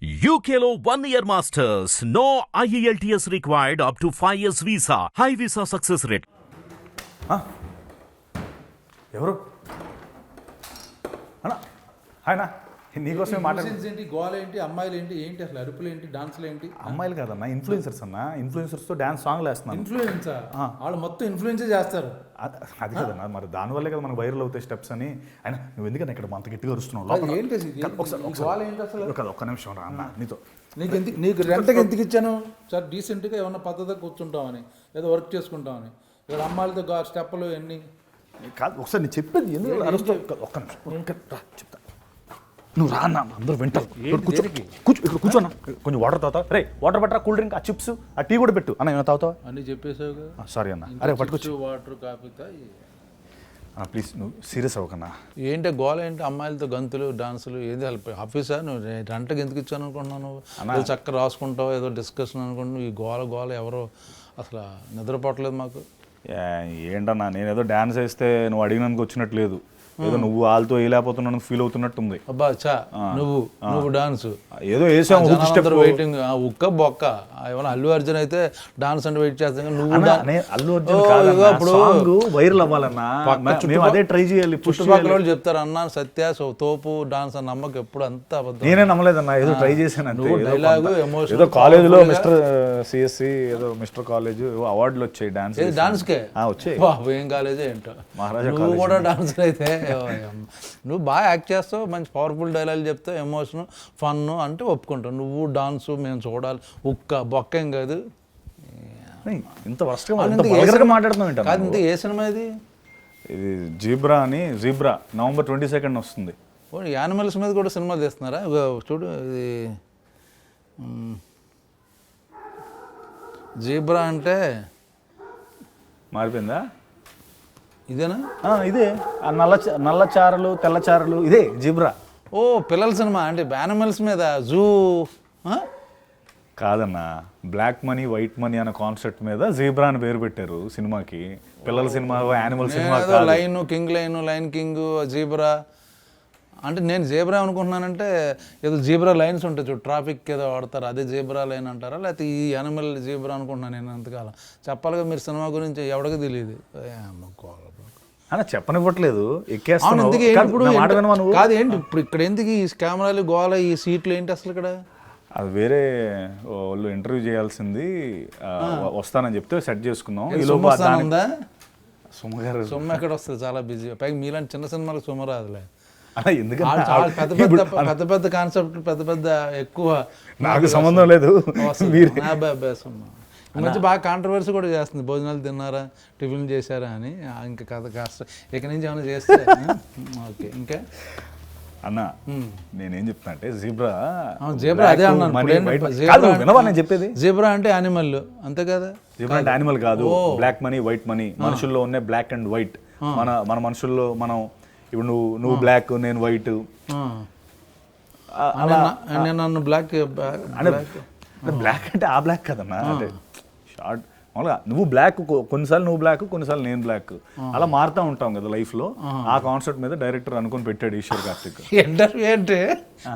UKLO one year masters. No E IELTS required up to 5 years visa. High visa success rate. ఎవరు అన్నా hi నా నీకోసమే మాట్లాడు ఏంటి గోల ఏంటి అమ్మాయిలు ఏంటి ఏంటి అసలు అరుపులు ఏంటి డాన్సులు ఏంటి అమ్మాయిలు కాదన్నా ఇన్ఫ్లుయెన్సర్స్ అన్న ఇన్ఫ్లుయెన్సర్స్తో డ్యాన్స్ సాంగ్లు వేస్తున్నాను ఇన్ఫ్లుయెన్స్ వాళ్ళు మొత్తం ఇన్ఫ్లుయెన్సే చేస్తారు. అద- కదన్నా మరి దానివల్లే కదా మనకు వైరల్ అవుతాయి స్టెప్స్ అని. ఆయన నువ్వు ఎందుకన్నా ఇక్కడ అంత గట్టిగా అరుస్తున్నావు? ఏంటి ఒకసారి ఒక్క నిమిషం రా అన్న నీతో. నీకు ఎందుకు నీకు రెంట్కి ఎందుకు ఇచ్చాను? చాలా డీసెంట్గా ఏమన్నా పద్ధతిగా కూర్చుంటామని ఏదో వర్క్ చేసుకుంటామని. ఇక్కడ అమ్మాయిలతో స్టెప్పులు ఎన్ని? కాదు ఒకసారి నేను చెప్పేది ఎందుకు అరుస్తావు? ఒక్క నిమిషం చెప్తా. నువ్వు రా అన్న అందరూ వింటారు. ఇక్కడ కూర్చో కూర్చో ఇక్కడ కూర్చోన్నా కొంచెం వాటర్ తాగుతావు రే వాటర్ పట్టరా కూల్ డ్రింక్ ఆ చిప్స్ ఆ టీ కూడా పెట్టు. అన్న ఏమైనా తాగుతావా? అన్ని చెప్పేసావు సారీ అన్న. అరే పట్టుకొచ్చు. వాటర్ కాఫీ ప్లీజ్ నువ్వు సీరియస్ అవ్వకన్నా. ఏంటి గోల ఏంటి? అమ్మాయిలతో గంతులు డాన్సులు ఏది హెల్ప్ ఆఫీసా? నువ్వు రెంట్కి ఎందుకు ఇచ్చాను అనుకుంటున్నావు నువ్వు? ఏదో చక్కగా రాసుకుంటావు? ఏదో డిస్కషన్ అనుకుంటున్నావు? ఈ గోల గోల ఎవరో అసలు నిద్రపోవట్లేదు మాకు. ఏంటన్నా నేను ఏదో డాన్స్ వేస్తే నువ్వు అడిగినందుకు వచ్చినట్టు లేదు. ఏదో నువ్వు వాళ్ళతో వేయలేకపోతున్నాను ఫీల్ అవుతున్నట్టు ఉంది అబ్బా చా నువ్వు నువ్వు డాన్స్ ఏదో వేసాం ఒక స్టెప్ వెయిటింగ్ ఉక్క బొక్క. ఏమైనా అల్లు అర్జున్ అయితే డాన్స్ అంటే వెయిట్ చేస్తాం. కానీ నువ్వు అన్నా, అల్లు అర్జున్ సాంగ్ వైరల్ అవ్వాలన్నా మేము అదే ట్రై చేయాలి చుట్టుపక్కల వాళ్ళు చెప్తారు అన్న సత్య సో తోపు డాన్స్ అని నమ్మకం ఎప్పుడు అంత అబద్ధం. నేనే నమ్మలేదన్నా ఏదో ట్రై చేశాను నువ్వు కొంత- emotion, ఏదో powerful గా- మిస్టర్ సిఎస్సి ఏదో మిస్టర్ కాలేజ్ అవార్డులు వచ్చాయి డాన్స్ ఏది డాన్స్కే వచ్చాయి. ఏం కాలేజే ఏంటో. మహారాజా నువ్వు కూడా డాన్సర్ అయితే. నువ్వు బాగా యాక్ట్ చేస్తావు మంచి పవర్ఫుల్ డైలాగ్ చెప్తావు ఎమోషన్ ఫన్ అంటే ఒప్పుకుంటావు. నువ్వు డాన్స్ మేము చూడాలి. ఉక్క బొక్క కాదు. ఇంత వర్షగా సినిమా- మాట్లాడుతున్నావు కాదు ఇంత ఏ సినిమా ఇది? ఇది జీబ్రా అని జీబ్రా నవంబర్ ట్వంటీ సెకండ్ వస్తుంది. యానిమల్స్ మీద కూడా సినిమాలు తీస్తున్నారా? చూడు ఇది జీబ్రా అంటే మారిపోయిందా? ఇదేనా? ఇదే. ఆ నల్ల నల్ల చారలు తెల్ల చారలు ఇదే జీబ్రా. ఓ పిల్లల సినిమా. అంటే యానిమల్స్ మీద జూ కాదన్న బ్లాక్ మనీ వైట్ మనీ అనే కాన్సెప్ట్ మీద జీబ్రా అని పేరు పెట్టారు సినిమాకి. పిల్లల cinema animal cinema lion king lion lion king zebra. అంటే నేను జీబ్రా అనుకుంటున్నానంటే ఏదో జీబ్రా లైన్స్ ఉంటాయి చూడు ట్రాఫిక్ ఏదో వాడతారు అదే జీబ్రా లైన్ అంటారా? లేకపోతే ఈ యానిమల్ జీబ్రా అనుకుంటున్నాను నేను అంతకాలం. చెప్పాలిగా మీరు సినిమా గురించి ఎవడికి తెలియదు? అమ్మ. అన్న చెప్పనివ్వట్లేదు. ఏంటి కాదు, ఏంటి- ఇప్పుడు ఇక్కడ ఎందుకు ఈ కెమెరాలు గోల ఈ సీట్లు ఏంటి అసలు ఇక్కడ? అది వేరే వాళ్ళు ఇంటర్వ్యూ చేయాల్సింది. వస్తానని చెప్తే సెట్ చేసుకున్నాం ఈ ఉందా? సుమ గారు సొమ్ము ఎక్కడ వస్తుంది? చాలా బిజీ. పైగా మీలాంటి చిన్న సినిమాలకు సొమ్ము రాదులే. ఎందుకంటే పెద్ద పెద్ద పెద్ద పెద్ద కాన్సెప్ట్ పెద్ద పెద్ద ఎక్కువ నాకు సంబంధం లేదు. మీరు సొమ్ము. మధ్య బాగా కాంట్రవర్సీ కూడా చేస్తుంది. భోజనాలు తిన్నారా టిఫిన్ చేశారా అని. ఇంకా కథ కాస్త ఇక నుంచి ఏమైనా చేస్తే ఓకే ఇంకా? అన్న నేనేం చెప్తున్నా అంటే జీబ్రా జీబ్రా అదే అన్నాను. నేను చెప్పేది? జీబ్రా అంటే యానిమల్ అంతే కదా? జీబ్రా అంటే యానిమల్ కాదు. బ్లాక్ మనీ వైట్ మనీ మనుషుల్లో ఉన్న బ్లాక్ అండ్ వైట్ మన మన మనుషుల్లో మనం ఇప్పుడు నువ్వు నువ్వు బ్లాక్ నేను వైట్ నేను నన్ను బ్లాక్ అంటే బ్లాక్ అంటే ఆ బ్లాక్ కదన్నా? అంటే షార్ట్ మామూలుగా నువ్వు బ్లాక్ కొన్నిసార్లు నువ్వు బ్లాక్ కొన్నిసార్లు నేను బ్లాక్ అలా మారుతూ ఉంటాం కదా లైఫ్లో ఆ కాన్సెప్ట్ మీద డైరెక్టర్ అనుకొని పెట్టాడు ఈశ్వర్ కార్తిక్. ఇంటర్వ్యూ ఏంటి?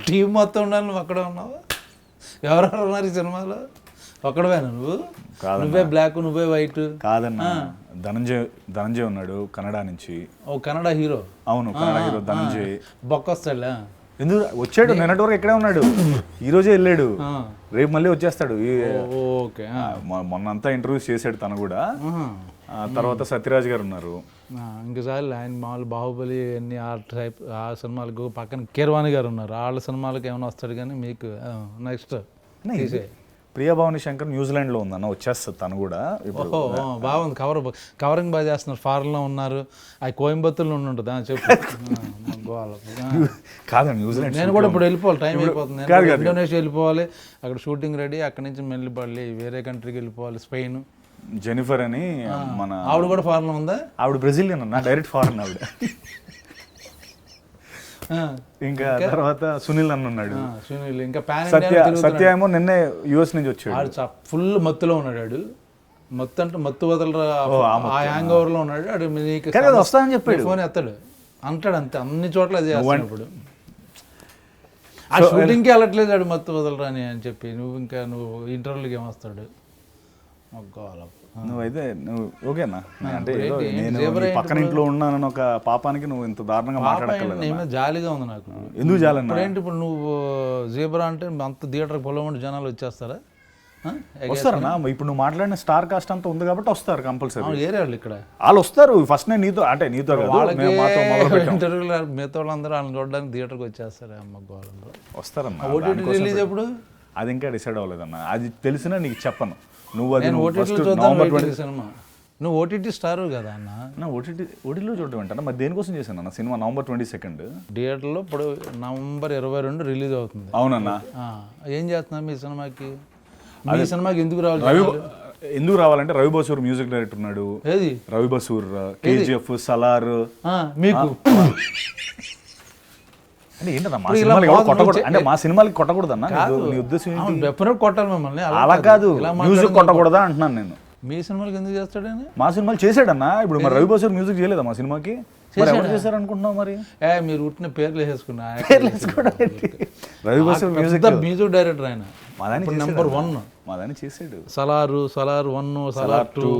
టీం మొత్తం ఉండాలి నువ్వు అక్కడే ఉన్నావు? ఎవరెవరు ఉన్నారు ఈ సినిమాలో? ఒక్కడవేనా నువ్వు. నువ్వే బ్లాక్ నువ్వే వైట్ కాదన్నా. ధనంజయ్ ధనంజయ్ ఉన్నాడు కన్నడ నుంచి. ఓ కన్నడ హీరో. అవును కన్నడ హీరో ధనంజయ్. బొక్క వస్తాడులే. ఎందుకు? వచ్చాడు నిన్నటి వరకు ఇక్కడే ఉన్నాడు. ఈ రోజే వెళ్ళాడు. రేపు మళ్ళీ వచ్చేస్తాడు. ఓకే మొన్నంతా ఇంటర్వ్యూస్ చేశాడు తను కూడా. తర్వాత సత్యరాజ్ గారు ఉన్నారు. ఇంకసారి ఆయన మామూలు బాహుబలి అన్ని ఆ టైప్ ఆ సినిమాలకు పక్కన కీర్వాణి గారు ఉన్నారు. వాళ్ళ సినిమాలకు ఏమైనా వస్తాడు కానీ మీకు నెక్స్ట్ తీసే ప్రియా భవాని శంకర్ న్యూజిలాండ్లో ఉందన్న వచ్చేస్తుంది తను కూడా. ఓహో బాగుంది. కవర్ కవరింగ్ బాగా చేస్తున్నారు. ఫారెన్లో ఉన్నారు. అది కోయంబత్తూరులో ఉంటుంది. చెప్పు. కాదండి న్యూజిలాండ్ నేను కూడా ఇప్పుడు వెళ్ళిపోవాలి. టైం అయిపోతుంది. ఇండోనేషియా వెళ్ళిపోవాలి. అక్కడ షూటింగ్ రెడీ. అక్కడ నుంచి మళ్ళీ మళ్ళీ వేరే కంట్రీకి వెళ్ళిపోవాలి. స్పెయిన్. జెనిఫర్ అని మన ఆవిడ కూడా ఫారెన్లో ఉందా? ఆవిడ బ్రెజిలియన్ అన్న డైరెక్ట్ ఫారెన్ ఆవిడ. ఇంకా తర్వాత సునీల్ అన్న ఉన్నాడు సునీల్ ఇంకా పాన్ సత్య సత్య ఏమో నిన్నే యుఎస్ నుంచి వచ్చాడు. ఫుల్ మత్తులో ఉన్నాడు మత్తు అంటే మత్తు వదలరా ఆ హ్యాంగ్ ఓవర్లో ఉన్నాడు. ఆడు నీకు కానీ అది వస్తానని చెప్పాడు. ఫోన్ ఎత్తాడు. అంటాడు అంతే అన్ని చోట్ల అది చేస్తున్నప్పుడు ఆ షూటింగ్కి వెళ్ళట్లేదు ఆడు మత్తు వదలరాని అని చెప్పి. నువ్వు ఇంకా నువ్వు ఇంటర్వ్యూకి ఏమొస్తాడు మొగ్గవాళ్ళ నువ్వైతే నువ్వు ఓకేనా? అంటే? నేను పక్కన ఇంట్లో ఉన్నానని ఒక పాపానికి నువ్వు ఇంత దారుణంగా మాట్లాడక్కర్లేదు జాలిగా ఉంది నాకు ఎందుకు ఇప్పుడు ఏంటి ఇప్పుడు నువ్వు జీబ్రా అంటే అంత థియేటర్కి పొలమంటే జనాలు వచ్చేస్తారా? వస్తారన్నా? ఇప్పుడు నువ్వు మాట్లాడిన స్టార్ కాస్ట్ అంతా ఉంది కాబట్టి వస్తారు కంపల్సరీ. అవును, ఏరే వాళ్ళు ఇక్కడ? వాళ్ళు వస్తారు. ఫస్ట్ నేను నీతో అంటే నీతో ఇంటర్వ్యూలో మిగతా వాళ్ళందరూ వాళ్ళని చూడడానికి థియేటర్కి వచ్చేస్తారు అమ్మ గోళంలో వస్తారన్నా ఓటీటీ రిలీజ్ ఎప్పుడు? అది ఇంకా డిసైడ్ అవ్వలేదన్న అది తెలిసినా నీకు చెప్పను. నువ్వు అది ఓటీటీలో నవంబర్ సినిమా. నువ్వు ఓటీటీ స్టార్ కదా అన్న? నా ఓటీటీ ఓటీలో చూడటం ఏంటన్నా? మరి దేనికోసం చేశాను అన్న? సినిమా నవంబర్ ట్వంటీ సెకండ్. థియేటర్లో ఇప్పుడు నవంబర్ ఇరవై రెండు రిలీజ్ అవుతుంది. అవునన్నా. ఏం చేస్తున్నా మీ సినిమాకి? మీ సినిమాకి ఎందుకు రావాలి రవి? ఎందుకు రావాలంటే రవి బసూర్ మ్యూజిక్ డైరెక్టర్ ఉన్నాడు. ఏది? రవి బసూర్ కేజీఎఫ్ సలార్. మీకు. అంటే మా కొట్టకూడదు? సినిమాలకి కొట్టకూడదన్నా కాదు. నీ ఉద్దేశం ఏంటి? అవును, డెఫినెట్ కొట్టాలి మిమ్మల్ని? అలా కాదు. మ్యూజిక్ కొట్టకూడదా అంటున్నాను నేను. మీ సినిమాలకి ఎందుకు చేస్తాడని మా సినిమాలు చేసాడన్నా ఇప్పుడు మరి రవి మ్యూజిక్ చేయలేదా మా సినిమాకి? చేశారు అనుకుంటున్నావు మరి? ఏ మీరు ఉట్టిన పేర్లు వేసేసుకున్నా. Ravi Basrur music music director ఆయన. మా చేసాడు నెంబర్ వన్ మా దాన్ని చేసాడు సలారు సలార్ వన్ సలార్ టూ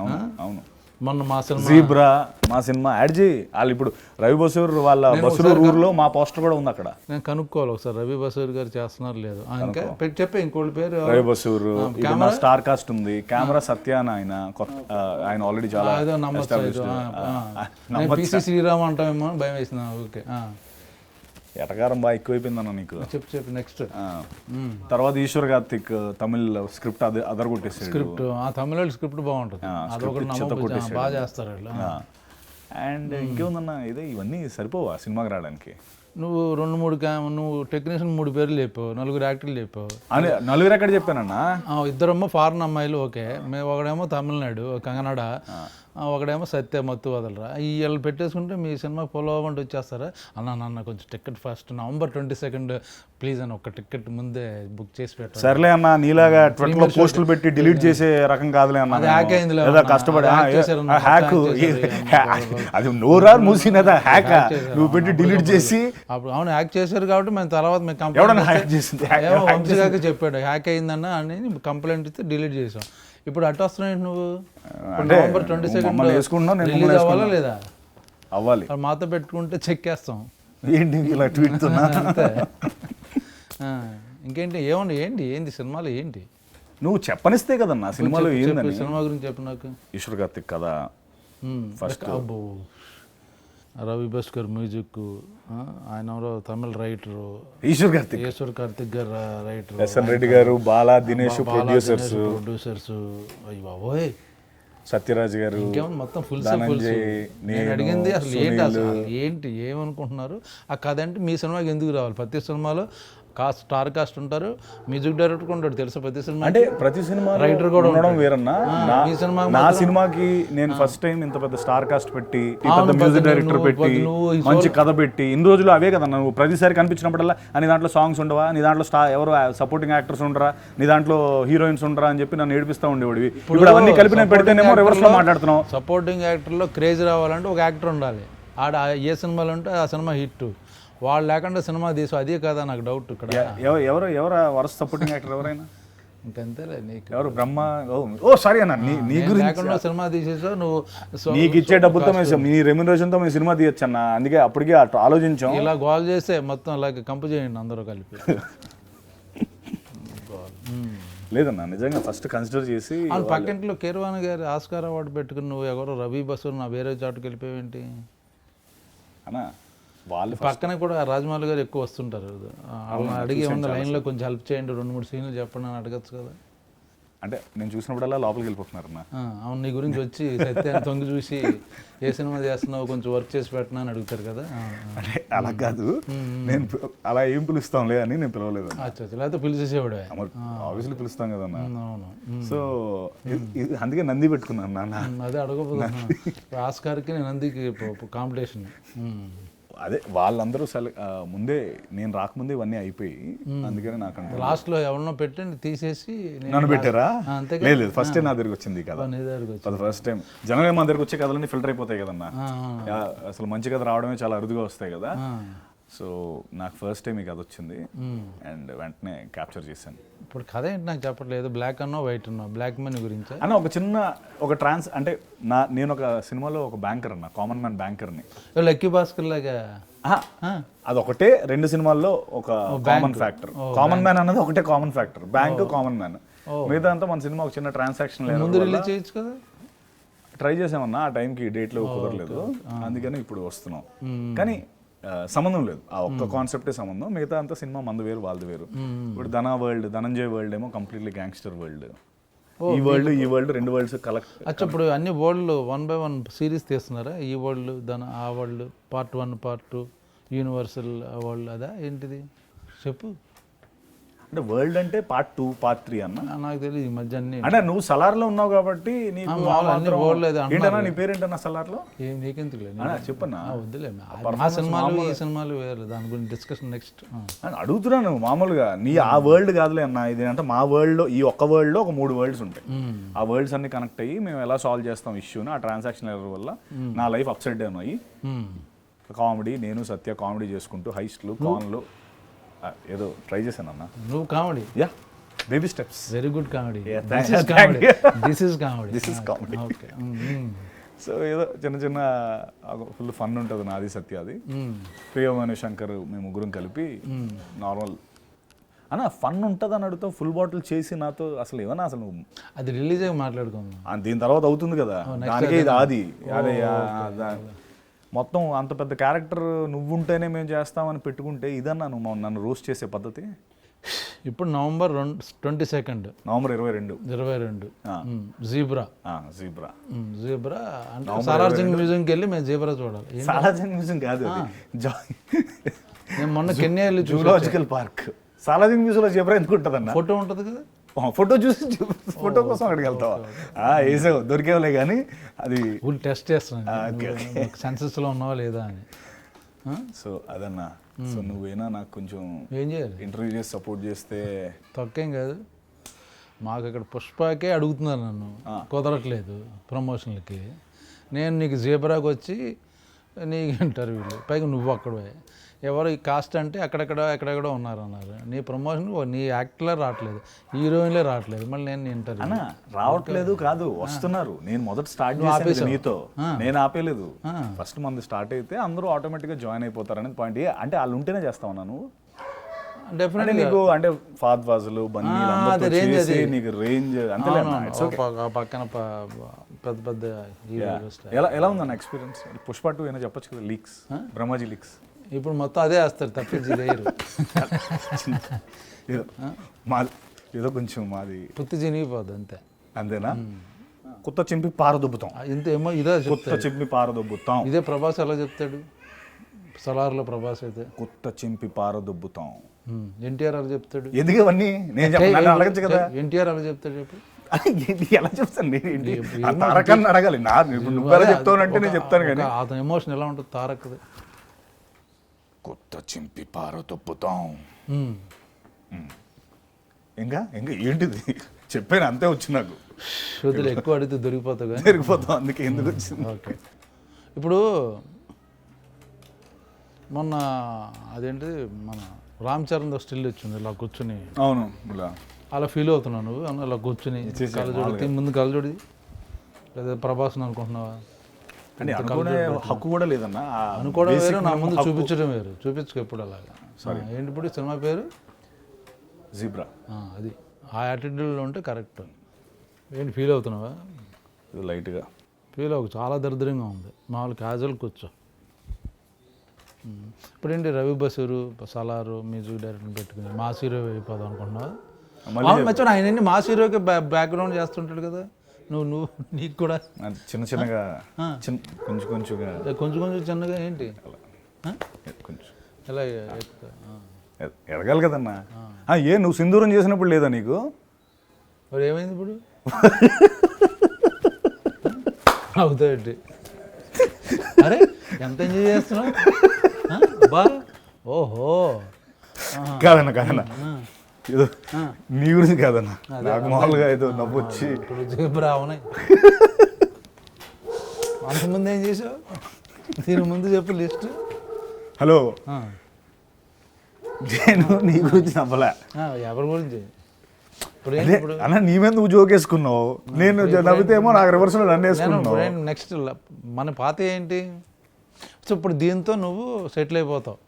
అవును అవును. మొన్న మా సినిమా జీబ్రా మా సినిమా. యాడ్ చేయి. వాళ్ళు ఇప్పుడు రవి బసూర్ వాళ్ళ బసూర్ ఊర్లో మా పోస్టర్ కూడా ఉంది అక్కడ. నేను కనుక్కోవాలి ఒకసారి. రవి బసూర్ గారు చేస్తున్నారు లేదు. ఆ, ఇంకా పెట్టి చెప్పే ఇంకోటి పేరు రవి బసూర్ ఇప్పుడు నా స్టార్ కాస్ట్ ఉంది. కెమెరా సత్య అని ఆయన కొత్త ఆ, ఆయన ఆల్రెడీ చాలా ఆ, ఏదో నమ్మచ్చు established. ఆ, నేను పిసి శ్రీరామ్ అంటామేమో అని భయం వేసింది. ఓకే. ఎటకారం బాగా ఎక్కువైపోయిందన్న నీకు. చెప్పు చెప్పు నెక్స్ట్. తర్వాత ఈశ్వర్ కార్తిక్ తమిళ్ స్క్రిప్ట్ అది అదరగొట్టేసాడు స్క్రిప్ట్ ఆ తమిళ స్క్రిప్ట్ బాగుంటుంది. అదొకటి కొట్టేసాడు. బాగా చేస్తారు వాళ్ళు. అండ్ ఇంకేముందన్న ఇదే ఇవన్నీ సరిపోవా సినిమాకి రావడానికి? నువ్వు రెండు మూడు నువ్వు టెక్నీషియన్ మూడు పేర్లు చెప్పావు నలుగురు యాక్టర్లు చెప్పావు. అని నలుగురు ఎక్కడ చెప్పానన్నా? ఆ, ఇద్దరేమో ఫారెన్ అమ్మాయిలు ఓకే. మేము ఒకడేమో తమిళనాడు కంగనాడ. ఒకడేమో సత్య మత్తు వదలరా. ఈ వీళ్ళు పెట్టేసుకుంటే మీ సినిమా ఫాలో అవ్వండి వచ్చేస్తారా? అన్న నాన్న కొంచెం ticket first November twenty second please అని ఒక టికెట్ ముందే బుక్ చేసి పెట్టారు సర్లే అన్న నీలాగా ట్విట్టర్లో పోస్టులు పెట్టి డిలీట్ చేసే రకం కాదులే అన్న ఏదో అన్న. కష్టపడి. హ్యాక్. అది నోరారు మూసినదా? హ్యాక్ నువ్వు పెట్టి డిలీట్ చేసి అప్పుడు అవును హ్యాక్ చేశారు కాబట్టి మేము తర్వాత మేము కంప్లైంట్ హ్యాక్ చేసింది? చెప్పాడు హ్యాక్ అయిందన్న అని కంప్లైంట్ ఇస్తే డిలీట్ చేసాం ఇప్పుడు అటు వస్తున్నాయి నువ్వు? అంటే నవంబర్ ట్వంటీ సెకండ్ వేసుకుంటున్నావు, నేను రిలీజ్ అవ్వాలా లేదా? అవ్వాలి. మాతో పెట్టుకుంటే చెక్కేస్తాం. ఏంటి ఇలా ట్వీట్ ఇంకేంటి? ఏమండి? ఏంటి? ఏంటి సినిమాలు ఏంటి? నువ్వు చెప్పనిస్తే కదన్నా సినిమాలో ఏందని? సినిమా గురించి చెప్పు నాకు. ఈశ్వర్ కార్తిక్ కదా అబ్బో. రవి భాస్కర్ మ్యూజిక్ ఆయన ఎవరో తమిళ రైటరు ఈశ్వర్ కార్తిక్. ఈశ్వర్ కార్తిక్ గారు రైటర్ ఎస్ఎన్ రెడ్డి గారు బాలా దినేష్ ప్రొడ్యూసర్స్ ప్రొడ్యూసర్స్ అయ్యి బాబోయ్. సత్యరాజ్ గారు మొత్తం ఫుల్ ఫుల్ నేను అడిగింది అసలు ఏంటి. అసలు ఏంటి ఏమనుకుంటున్నారు? ఆ కథ అంటే మీ సినిమాకి ఎందుకు రావాలి? ప్రతి సినిమాలో కాస్ట్ స్టార్ కాస్ట్ ఉంటారు మ్యూజిక్ డైరెక్టర్ ఉంటాడు తెలుసా? ప్రతి సినిమా అంటే ప్రతి సినిమా Writer కూడా ఉండడం వేరన్నా ఈ సినిమాకి నా సినిమాకి నేను ఫస్ట్ టైం ఇంత పెద్ద స్టార్ కాస్ట్ పెట్టి పెద్ద మ్యూజిక్ డైరెక్టర్ పెట్టి మంచి కథ పెట్టి ఇన్ని రోజులు అవే కదా నువ్వు ప్రతిసారి కనిపించినప్పుడల్లా "ఆ, నీ దాంట్లో సాంగ్స్ ఉండవా? నీ దాంట్లో స్టార్ ఎవరు సపోర్టింగ్ యాక్టర్స్ ఉండరా? నీ దాంట్లో హీరోయిన్స్ ఉండరా? అని చెప్పి నన్ను ఏడిపిస్తూ ఉండేవాడివి ఇప్పుడు అవన్నీ కలిపి నేను పెడితేనేమో రివర్స్లో మాట్లాడుతున్నావు. సపోర్టింగ్ యాక్టర్లో క్రేజ్ రావాలంటే ఒక యాక్టర్ ఉండాలి. ఆడ ఏ సినిమాలు ఉంటే ఆ సినిమా హిట్. వాళ్ళు లేకుండా సినిమా తీసు అదే కదా నాకు డౌట్ ఇక్కడ. ఎవ- ఎవరు ఎవరు వరుస సపోర్టింగ్ యాక్టర్ ఎవరైనా? ఇంకంతేలే నీకు. ఎవరు బ్రహ్మ ఓ, సారీ అన్న నీ నీ గురించి లేకుండా సినిమా తీసేసావు నువ్వు నీకు ఇచ్చే డబ్బులతో మేము నీ రెమ్యునరేషన్తో మేము సినిమా తీయచ్చు అన్న అందుకే అప్పటికే అటు ఆలోచించాం. ఇలా గోల్ చేస్తే మొత్తం అలాగే కంపు చేయండి అందరూ కలిపి. లేదన్న నిజంగా ఫస్ట్ కన్సిడర్ చేసి పక్కింట్లో కేర్వాణి గారి ఆస్కార్ అవార్డు పెట్టుకుని నువ్వు ఎవరో రవి బసు నా వేరే చోటుకి వెళ్ళిపోయావేంటి? అన్న వాళ్ళు పక్కనే కూడా రాజమౌళి గారు ఎక్కువ వస్తుంటారు. వాళ్ళని అడిగి ఏమన్నా లైన్లో కొంచెం హెల్ప్ చేయండి రెండు మూడు సీన్లు చెప్పండి అని అడగచ్చు కదా. అంటే నేను చూసినప్పుడల్లా లోపలికి వెళ్ళిపోతున్నారు అవును నీ గురించి వచ్చి సత్యాన్ని తొంగి చూసి ఏ సినిమా చేస్తున్నావు కొంచెం వర్క్ చేసి పెట్టినా అని అడుగుతారు కదా. అంటే అలా కాదు. నేను అలా ఏం పిలుస్తాంలే అని నేను పిలవలేదు. లేకపోతే పిలిచేసేవాడే. ఆబ్వియస్లీ పిలుస్తాం కదన్న. అవును సో అందుకే నంది పెట్టుకున్నాను నాన్న. అదే అడగబోతున్నా. ఆస్కార్కి నేను అందుకే కాంపిటీషన్. అదే వాళ్ళందరూ సెల ముందే నేను రాకముందే ఇవన్నీ అయిపోయి అందుకనే నాకు అంత లాస్ట్లో ఎవరినో పెట్టి తీసేసి నేను నన్ను పెట్టారా? లేదు లేదు ఫస్ట్ టైం నా దగ్గరికి వచ్చింది వచ్చి అది ఫస్ట్ టైం. జనరల్గా మన దగ్గరికి వచ్చే కథలన్నీ ఫిల్టర్ అయిపోతాయి కదన్నా. అసలు మంచి కథ రావడమే చాలా అరుదుగా వస్తాయి కదా. సో నాకు ఫస్ట్ టైం ఈ కథ వచ్చింది. అండ్ వెంటనే క్యాప్చర్ చేశాను. ఇప్పుడు కథ ఏంటి నాకు చెప్పట్లేదు? బ్లాక్ అన్నో వైట్ అన్నో? బ్లాక్ మనీ గురించా? అన్న ఒక చిన్న ఒక ట్రాన్స్ అంటే నా నేను ఒక సినిమాలో ఒక బ్యాంకర్ అన్న కామన్ మ్యాన్ బ్యాంకర్ని లక్కీ భాస్కర్ లాగా? అదొకటే రెండు సినిమాల్లో ఒక కామన్ ఫ్యాక్టర్ కామన్ మ్యాన్ అన్నది ఒకటే common factor bank common man మిగతా అంతా మన సినిమా ఒక చిన్న ట్రాన్సాక్షన్ ముందు రిలీజ్ చేయొచ్చు కదా? ట్రై చేసామన్నా ఆ టైంకి డేట్లో కుదరలేదు. అందుకని ఇప్పుడు వస్తున్నాం. కానీ ఆ, సంబంధం లేదు. ఆ ఒక్క కాన్సెప్టే సంబంధం. మిగతా అంతా సినిమా మంది వేరు వాళ్ళది వేరు. ఇప్పుడు ధనా వరల్డ్ ధనంజయ్ వరల్డ్ ఏమో కంప్లీట్లీ గ్యాంగ్స్టర్ వరల్డ్ ఈ వరల్డ్ ఈ వరల్డ్ రెండు వరల్డ్స్ కలెక్ట్ అచ్చా ఇప్పుడు అన్ని world one by one series తీస్తున్నారా? ఈ వరల్డ్ దాని ఆ world part one part two universal world అదా? ఏంటిది? చెప్పు. అంటే వరల్డ్ అంటే పార్ట్ టూ పార్ట్ త్రీ అన్న? నాకు తెలియదు ఈ మధ్య అన్ని. అంటే నువ్వు సలార్లో ఉన్నావు కాబట్టి నీకు ఆ, మాత్రం- world లేదు. ఏంటన్నా నీ పేరేంటన్నా సలార్లో? ఏం నీకెందుకులే అన్నా, చెప్పన్నా. వద్దులే ఆ సినిమాలు ఈ సినిమాలు వేరు దాని గురించి డిస్కషన్ నెక్స్ట్ అని అడుగుతున్నాను మామూలుగా. నీ ఆ వరల్డ్ కాదులే అన్న ఇది అంటే మా వరల్డ్లో ఈ ఒక్క వరల్డ్లో ఒక మూడు వరల్డ్స్ ఉంటాయి. ఆ వరల్డ్స్ అన్ని కనెక్ట్ అయ్యి మేము ఎలా సాల్వ్ చేస్తాం ఇష్యూని ఆ ట్రాన్సాక్షన్ ఎర్రర్ వల్ల నా లైఫ్ అప్సైడ్ డౌన్ అయ్యి కామెడీ నేను సత్య కామెడీ చేసుకుంటూ హైస్ట్లు కాన్లు ఏదో ట్రై చేశాను అన్న. నువ్వు comedy. Yeah baby steps very good comedy. This is comedy thank this is comedy. This is comedy. Okay so ఏదో చిన్న చిన్న ఫుల్ ఫన్ ఉంటుంది నాది సత్య అది. ప్రియమైన శంకర్ మేము ముగ్గురం కలిపి నార్మల్ అన్న ఫన్ ఉంటుంది అని అడుగుతావు ఫుల్ బాటిల్ చేసి నాతో అసలు ఏమన్నా అసలు అది రిలీజ్ అయ్యి మాట్లాడుకుందాం. దీని తర్వాత అవుతుంది కదా. దానికే ఇది ఆది. అదే ఆ, దా- మొత్తం అంత పెద్ద క్యారెక్టర్ నువ్వుంటేనే మేము చేస్తామని పెట్టుకుంటే ఇదన్నా నువ్వు నన్ను రోస్ట్ చేసే పద్ధతి. ఇప్పుడు నవంబర్ రెండు ట్వంటీ సెకండ్. నవంబర్ ఇరవై రెండు. ఇరవై రెండు. జీబ్రా. జీబ్రా. జీబ్రా అంటే సాలార్ సింగ్ మ్యూజియంకి వెళ్ళి మేము జీబ్రా చూడాలి? సాలాజింగ్ మ్యూజియం కాదు నేను మొన్న కెన్యా వెళ్ళి జూలాజికల్ పార్క్. సాలాజింగ్ మ్యూజియంలో జీబ్రా ఎందుకు ఉంటుందన్న? ఫోటో ఉంటుంది కదా. ఫోటో చూసి ఫోటో కోసం అక్కడికి వెళ్తావా? ఆ, వేసావు దొరికేవులే కానీ అది ఫుల్ టెస్ట్ చేస్తున్నాను. సెన్సెస్లో ఉన్నావా లేదా అని? సో అదన్నా. సో నువ్వేనా నాకు కొంచెం ఏం చేయాలి? ఇంటర్వ్యూ చేసి సపోర్ట్ చేస్తే తొక్కేం కాదు. మాకు ఇక్కడ పుష్పకే అడుగుతున్నారు నన్ను. కుదరట్లేదు ప్రమోషన్లకి. నేను నీకు జీబ్రాకి వచ్చి నీకు ఇంటర్వ్యూలు పైగా నువ్వు అక్కడే. ఎవరు ఈ కాస్ట్ అంటే అక్కడెక్కడ ఎక్కడెక్కడో ఉన్నారు అన్నారు నీ ప్రమోషన్ నీ యాక్టర్లే రావట్లేదు. హీరోయిన్లే రావట్లేదు. మళ్ళీ నేను ఇంటర్వ్యూ అన్నా రావట్లేదు కాదు వస్తున్నారు. నేను మొదట స్టార్ట్ చేసేది నీతో. నేను ఆపేలేదు. ఫస్ట్ మంది స్టార్ట్ అయితే అందరూ ఆటోమేటిక్గా జాయిన్ అయిపోతారు అనేది పాయింట్ అంటే వాళ్ళు ఉంటేనే చేస్తావు నువ్వు? డెఫినెట్ అంటే నీకు అంటే ఫాద్ వాజులు బన్నీ అది. నీకు రేంజ్ అంతే పక్కన పెద్ద పెద్ద ఎలా ఎలా ఉందన్న ఎక్స్పీరియన్స్ పుష్ప టూ అయినా చెప్పొచ్చు కదా లీక్స్ బ్రహ్మాజీ లీక్స్ ఇప్పుడు మొత్తం అదే వేస్తారు తప్పించి లేరు మాది ఏదో కొంచెం మాది పుత్తి చినిగిపోద్ది అంతే. అంతేనా? కొత్త చింపి పారదొబ్బుతాం. ఆ, ఇంత ఏమో ఇదే కొత్త చింపి పారదొబ్బుతాం. ఇదే ప్రభాస్ ఎలా చెప్తాడు? సలార్లో ప్రభాస్ అయితే. కొత్త చింపి పారదొబ్బుతాం. ఎన్టీఆర్ ఎలా చెప్తాడు. ఎందుకు ఇవన్నీ? నేను అడగచ్చు కదా? ఎన్టీఆర్ ఎలా చెప్తాడు చెప్పు? ఎలా చెప్తాను? నేను తారకాన్ని అడగాలి. నా నువ్వు ఎలా చెప్తావు నేను చెప్తాను కానీ. అతని ఎమోషన్ ఎలా ఉంటుంది తారక్ది? కొత్త చింపి పారదొబ్బుతాం ఉమ్. ఇంకా? ఇంకా ఏంటిది? చెప్పాను అంతే వచ్చి నాకు. వదిలే ఎక్కువ అడిగితే దొరికిపోతావు కానీ. జరిగిపోతాం అందుకే ఎందుకు వచ్చింది? ఓకే. ఇప్పుడు మొన్న అదేంటి మన రామ్ చరణ్ స్టిల్ వచ్చింది ఇలా కూర్చుని. అవును ఇలా. అలా ఫీల్ అవుతున్నావు నువ్వు? అలా కూర్చుని కళ్ళజోడి ముందు కళ్ళజోడి లేదా ప్రభాస్ అనుకుంటున్నావా? అంటే అనుకునే హక్కు కూడా లేదన్న అనుకోవడం వేరు నా ముందు. చూపించడం వేరు. చూపించుకు ఎప్పుడు అలాగా. ఆ, ఏంటి ఇప్పుడు సినిమా పేరు? జీబ్రా అది. ఆ యాటిట్యూడ్లో ఉంటే కరెక్ట్ ఏంటి ఫీల్ అవుతున్నావా? ఇది లైట్గా ఫీల్ అవ్వకు చాలా దరిద్రంగా ఉంది. మామూలు క్యాజువల్ కూర్చో. ఉమ్. ఇప్పుడు ఏంటి రవి బసూరు సలారు మ్యూజిక్ డైరెక్టర్ పెట్టుకుని మాస్ హీరో అయిపోదాం అనుకుంటున్నావా? మచ్చా ఆయన ఏంటి మాస్ హీరోకి బ్యాక్గ్రౌండ్ చేస్తుంటాడు కదా. నువ్వు నువ్వు నీకు కూడా. చిన్న చిన్నగా చిన్న కొంచెం కొంచెంగా. కొంచెం కొంచెం చిన్నగా ఏంటి? కొంచెం. ఎలా ఎదగాలి కదన్నా. ఏ నువ్వు సింధూరం చేసినప్పుడు లేదా నీకు? మరి ఏమైంది ఇప్పుడు? అవుతాయండి. అరే ఎంత ఎంజాయ్ చేస్తున్నావు? ఓహో. కాదన్న కాదన్న. ఏదో నీ గురించి కాదన్న. నాకు మామూలుగా ఏదో నవ్వు వచ్చి. అవునాయి అంతకుముందు ఏం చేసావు? దీని ముందు చెప్పు లిస్ట్. హలో. నేను నీ గురించి నవ్వలే ఎవరి గురించి? అన్న నీ మీద నువ్వు జోకేసుకున్నావు నేను నవ్వితేమో నాకు రివర్స్లో నన్ను నేను వేసుకున్నావు నెక్స్ట్ మన పాత ఏంటి? సో ఇప్పుడు దీంతో నువ్వు సెటిల్ అయిపోతావు.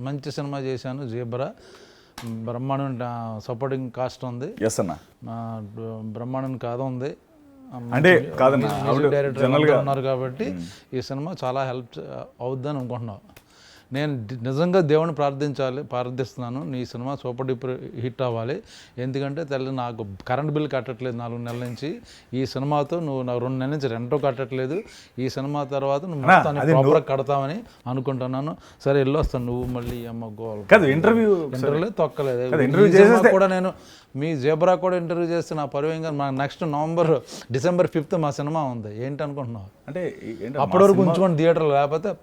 మంచి సినిమా చేశాను జీబ్రా. బ్రహ్మాండం సపోర్టింగ్ కాస్ట్ ఉంది. ఎస్ అన్న. బ్రహ్మాండం కథ ఉంది. అంటే కాదన్న, డైరెక్టర్ ఉన్నారు కాబట్టి ఈ సినిమా చాలా హెల్ప్ అవుద్దని అనుకుంటున్నావు. నేను నిజంగా దేవుని ప్రార్థించాలి ప్రార్థిస్తున్నాను. నీ సినిమా సూపర్ డూపర్ హిట్ అవ్వాలి. ఎందుకంటే తల్లి నాకు కరెంట్ బిల్ కట్టట్లేదు నాలుగు నెలల నుంచి. ఈ సినిమాతో నువ్వు నాకు రెండు నెలల నుంచి రెంటో కట్టట్లేదు. ఈ సినిమా తర్వాత నువ్వు మొత్తాన్ని ప్రాపర్గా కడతామని అనుకుంటున్నాను. సరే వెళ్ళొస్తాను. నువ్వు మళ్ళీ అమ్మ గోల్ కాదు ఇంటర్వ్యూ ఇంటర్వ్యూ తొక్కలేదు. చేసేస్తే- కూడా నేను మీ జేబ్రా కూడా ఇంటర్వ్యూ చేస్తే నా పరువు ఇంకా మా నెక్స్ట్ నవంబర్ డిసెంబర్ ఫిఫ్త్ మా సినిమా ఉంది. ఏంటి అనుకుంటున్నావు? అంటే ఏంటి అప్పటి వరకు ఉంచుకోండి థియేటర్లో లేకపోతే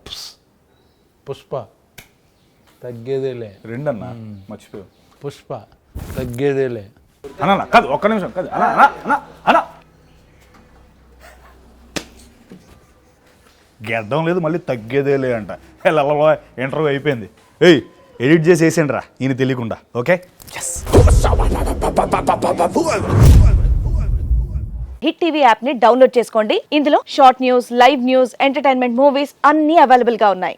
పుష్ప. తగ్గేదేలే. రెండన్న? మర్చిపోయావు. పుష్ప. తగ్గేదేలే. అన్న? అన్న, కాదు ఒక్క నిమిషం కాదు. అన్న అన్న అన్న అన్న గెద్దం లేదు మళ్ళీ తగ్గేదేలే అంట. హెల్లలో ఇంటర్వ్యూ అయిపోయింది. ఏయ్ ఎడిట్ చేసి వేసేయండి రా ఈయన తెలియకుండా ఓకే? హిట్ టీవీ యాప్ని డౌన్లోడ్ చేసుకోండి. ఇందులో short news live news entertainment movies అన్ని అవైలబుల్గా ఉన్నాయి.